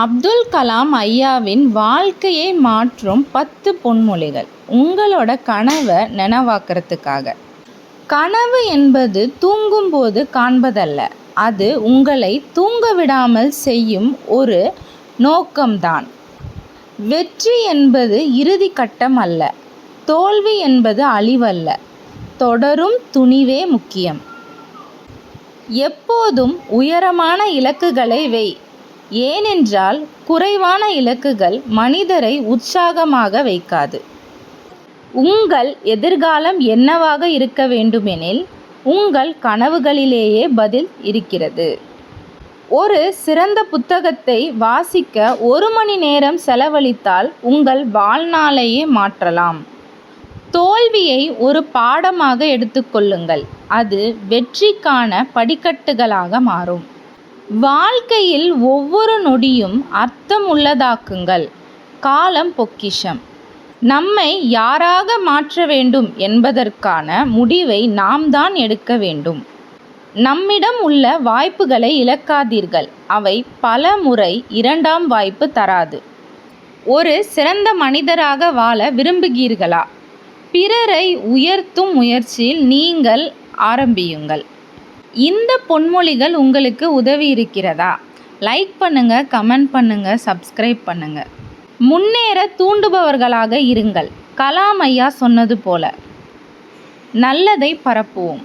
அப்துல் கலாம் ஐயாவின் வாழ்க்கையை மாற்றும் பத்து பொன்மொழிகள் உங்களோட கனவை நனவாக்கிறதுக்காக. கனவு என்பது தூங்கும்போது காண்பதல்ல அது உங்களை தூங்க விடாமல் செய்யும் ஒரு நோக்கம்தான். வெற்றி என்பது இறுதி கட்டம் அல்ல தோல்வி என்பது அழிவல்ல தொடரும் துணிவே முக்கியம். எப்போதும் உயரமான இலக்குகளை வை. ஏனென்றால் குறைவான இலக்குகள் மனிதரை உற்சாகமாக வைக்காது. உங்கள் எதிர்காலம் என்னவாக இருக்க வேண்டுமெனில் உங்கள் கனவுகளிலேயே பதில் இருக்கிறது. ஒரு சிறந்த புத்தகத்தை வாசிக்க ஒரு மணி நேரம் செலவழித்தால் உங்கள் வாழ்நாளையே மாற்றலாம். தோல்வியை ஒரு பாடமாக எடுத்துக்கொள்ளுங்கள் அது வெற்றிக்கான படிக்கட்டுகளாக மாறும். வாழ்க்கையில் ஒவ்வொரு நொடியும் அர்த்தம் உள்ளதாக்குங்கள் காலம் பொக்கிஷம். நம்மை யாராக மாற்ற வேண்டும் என்பதற்கான முடிவை நாம் தான் எடுக்க வேண்டும். நம்மிடம் உள்ள வாய்ப்புகளை இழக்காதீர்கள். அவை பல முறை இரண்டாம் வாய்ப்பு தராது. ஒரு சிறந்த மனிதராக வாழ விரும்புகிறீர்களா? பிறரை உயர்த்தும் முயற்சியில் நீங்கள் ஆரம்பியுங்கள். இந்த பொன்மொழிகள் உங்களுக்கு உதவி இருக்கிறதா? லைக் பண்ணுங்கள் கமெண்ட் பண்ணுங்கள் சப்ஸ்கிரைப் பண்ணுங்கள் முன்னேற தூண்டுபவர்களாக இருங்கள். கலாம் ஐயா சொன்னது போல நல்லதை பரப்புவோம்.